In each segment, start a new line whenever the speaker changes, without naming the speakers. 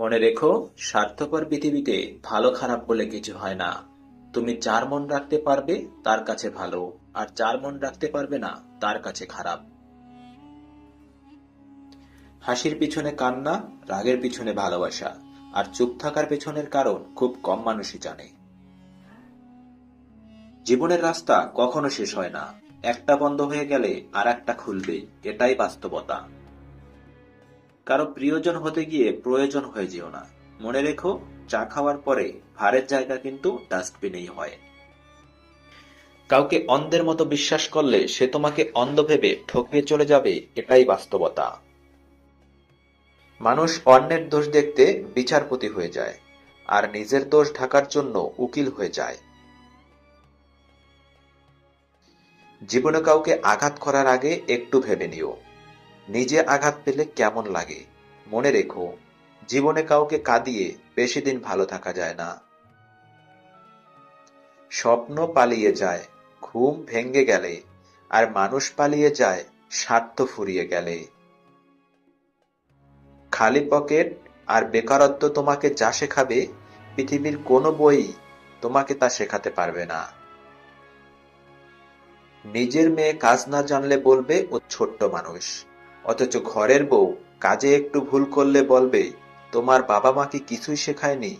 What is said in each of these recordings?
মনে রেখো, স্বার্থপর পৃথিবীতে ভালো খারাপ বলে কিছু হয় না। তুমি যার মন রাখতে পারবে, তার কাছে ভালো, আর যার মন রাখতে পারবে না, তার কাছে খারাপ। হাসির পিছনে কান্না, রাগের পিছনে ভালোবাসা, আর চুপ থাকার পেছনের কারণ খুব কম মানুষই জানে। জীবনের রাস্তা কখনো শেষ হয় না। একটা বন্ধ হয়ে গেলে আর একটা খুলবে, এটাই বাস্তবতা। কারও প্রিয়জন হতে গিয়ে প্রয়োজন হয়ে যেও না। মনে রেখো, চা খাওয়ার পরে ভারের জায়গা কিন্তু ডাস্টবিনেই হয়। কাউকে অন্ধের মতো বিশ্বাস করলে সে তোমাকে অন্ধ ভেবে ঠকিয়ে চলে যাবে, এটাই বাস্তবতা। মানুষ অন্যের দোষ দেখতে বিচারপতি হয়ে যায়, আর নিজের দোষ ঢাকার জন্য উকিল হয়ে যায়। জীবনে কাউকে আঘাত করার আগে একটু ভেবে নিও। নিজে আঘাত পেলে কেমন লাগে? মনে রেখো, জীবনে কাউকে কাঁদিয়ে বেশি দিন ভালো থাকা যায় না। স্বপ্ন পালিয়ে যায়, ঘুম ভেঙ্গে গেলে, আর মানুষ পালিয়ে যায়, স্বার্থ ফুরিয়ে গেলে। খালি পকেট, আর বেকারত্ব তোমাকে যা শেখাবে, পৃথিবীর কোনো বই তোমাকে তা শেখাতে পারবে না। নিজের মেয়ে কাজ না জানলে বলবে, ও ছোট্ট মানুষ। অথচ ঘরের বউ কাজে একটু ভুল করলে বলবে, তোমার বাবা মাকে কিছুই শেখায়নি?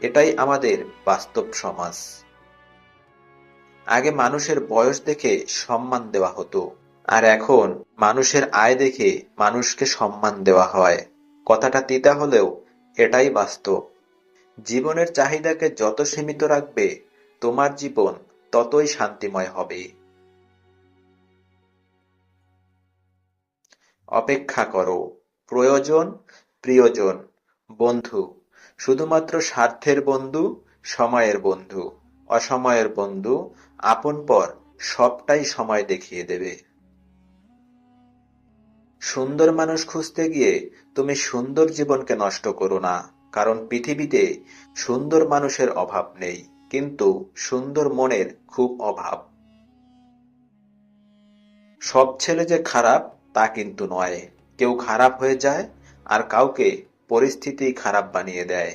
এটাই আমাদের বাস্তব সমাজ। আগে মানুষের বয়স দেখে সম্মান দেওয়া হতো, আর এখন মানুষের আয় দেখে মানুষকে সম্মান দেওয়া হয়। কথাটা তিতা হলেও এটাই বাস্তব। জীবনের চাহিদাকে যত সীমিত রাখবে, তোমার জীবন ততই শান্তিময় হবে। অপেক্ষা করো। প্রয়োজন, প্রিয়জন, বন্ধু, শুধুমাত্র স্বার্থের বন্ধু, সময়ের বন্ধু, অসময়ের বন্ধু, আপন পর সবটাই সময় দেখিয়ে দেবে। সুন্দর মানুষ খুঁজতে গিয়ে তুমি সুন্দর জীবনকে নষ্ট করো না, কারণ পৃথিবীতে সুন্দর মানুষের অভাব নেই, কিন্তু সুন্দর মনের খুব অভাব। সব ছেলে যে খারাপ তা কিন্তু নয় কেউ খারাপ হয়ে যায় আর কাউকে পরিস্থিতি খারাপ বানিয়ে দেয়।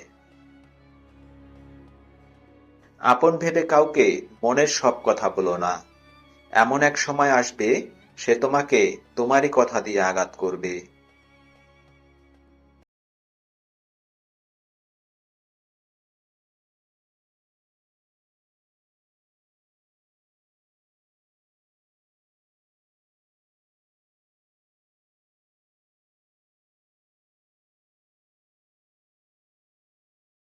আপন ভেবে কাউকে মনের সব কথা বলো না। এমন এক সময় আসবে সে তোমাকে তোমারই কথা দিয়ে আঘাত করবে।